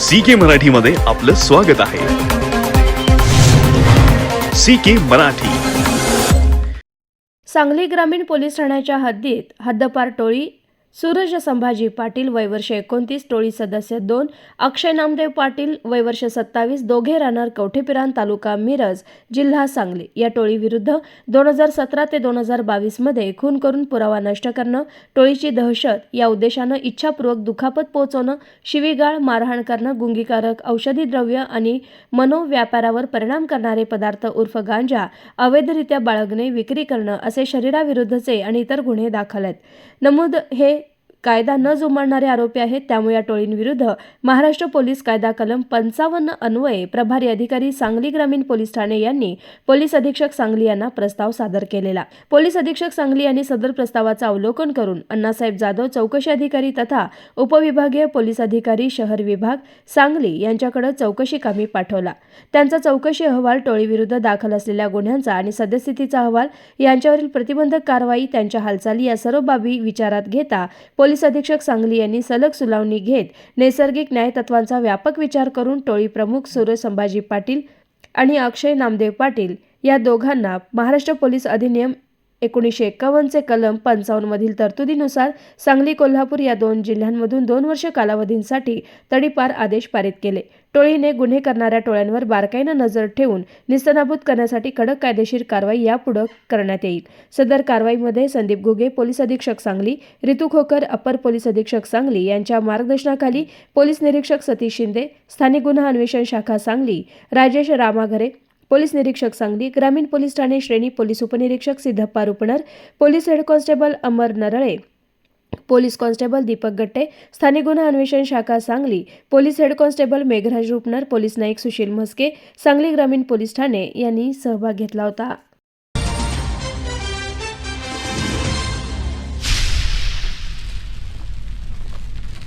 C के मराठीमध्ये आपलं स्वागत आहे. सी के मराठी. सांगली ग्रामीण पोलीस ठाण्याच्या हद्दीत हद्दपार टोळी सूरज संभाजी पाटील वयवर्ष एकोणतीस टोळी सदस्य दोन अक्षय नामदेव पाटील वयवर्ष सत्तावीस दोघे राहणार कवठेपिरान तालुका मिरज जिल्हा सांगली. या टोळीविरुद्ध दोन हजार सतरा ते दोन हजार बावीसमध्ये खून करून पुरावा नष्ट करणं टोळीची दहशत या उद्देशानं इच्छापूर्वक दुखापत पोहोचवणं शिवीगाळ मारहाण करणं गुंगीकारक औषधी द्रव्य आणि मनोव्यापारावर परिणाम करणारे पदार्थ उर्फ गांजा अवैधरित्या बाळगणे विक्री करणं असे शरीराविरुद्धचे आणि इतर गुन्हे दाखल आहेत. नमूद हे कायदा न जुमानणारे आरोपी आहेत. त्यामुळे या टोळींविरुद्ध महाराष्ट्र पोलीस कायदा कलम पंचावन्न अन्वये प्रभारी अधिकारी सांगली ग्रामीण पोलीस ठाणे यांनी पोलीस अधीक्षक सांगली यांना प्रस्ताव सादर केलेला. पोलीस अधीक्षक सांगली यांनी सदर प्रस्तावाचं अवलोकन करून अण्णासाहेब जाधव चौकशी अधिकारी तथा उपविभागीय पोलीस अधिकारी शहर विभाग सांगली यांच्याकडे चौकशी कामी पाठवला. त्यांचा चौकशी अहवाल टोळीविरुद्ध दाखल असलेल्या गुन्ह्यांचा आणि सद्यस्थितीचा अहवाल यांच्यावरील प्रतिबंधक कारवाई त्यांच्या हालचाली या सर्व बाबी विचारात घेता पोलीस पोलीस अधीक्षक सांगली यांनी सलग सुनावणी घेत नैसर्गिक न्यायतत्वांचा व्यापक विचार करून टोळी प्रमुख सूरज संभाजी पाटील आणि अक्षय नामदेव पाटील या दोघांना महाराष्ट्र पोलीस अधिनियम एकोणीसशे एक्कावन्नचे कलम पंचावन्नमधील तरतुदीनुसार सांगली कोल्हापूर या दोन जिल्ह्यांमधून दोन वर्ष कालावधींसाठी तडीपार आदेश पारित केले. टोळीने गुन्हे करणाऱ्या टोळ्यांवर बारकाईनं नजर ठेवून निस्तनाभूत करण्यासाठी कडक कायदेशीर कारवाई यापुढं करण्यात येईल. सदर कारवाईमध्ये संदीप घुगे पोलीस अधीक्षक सांगली रितू खोकर अपर पोलीस अधीक्षक सांगली यांच्या मार्गदर्शनाखाली पोलीस निरीक्षक सतीश शिंदे स्थानिक गुन्हा अन्वेषण शाखा सांगली राजेश रामाघरे पोलीस निरीक्षक सांगली ग्रामीण पोलीस ठाणे श्रेणी पोलीस उपनिरीक्षक Siddhappa Rupnar police head constable Amar Narale police constable Deepak Gatte स्थानिक गुन्हा अन्वेषण शाखा Sangli police head constable Meghraj Rupnar police Naik Sushil Mhaske Sangli ग्रामीण पोलीस ठाणे यांनी सहभाग घेतला होता.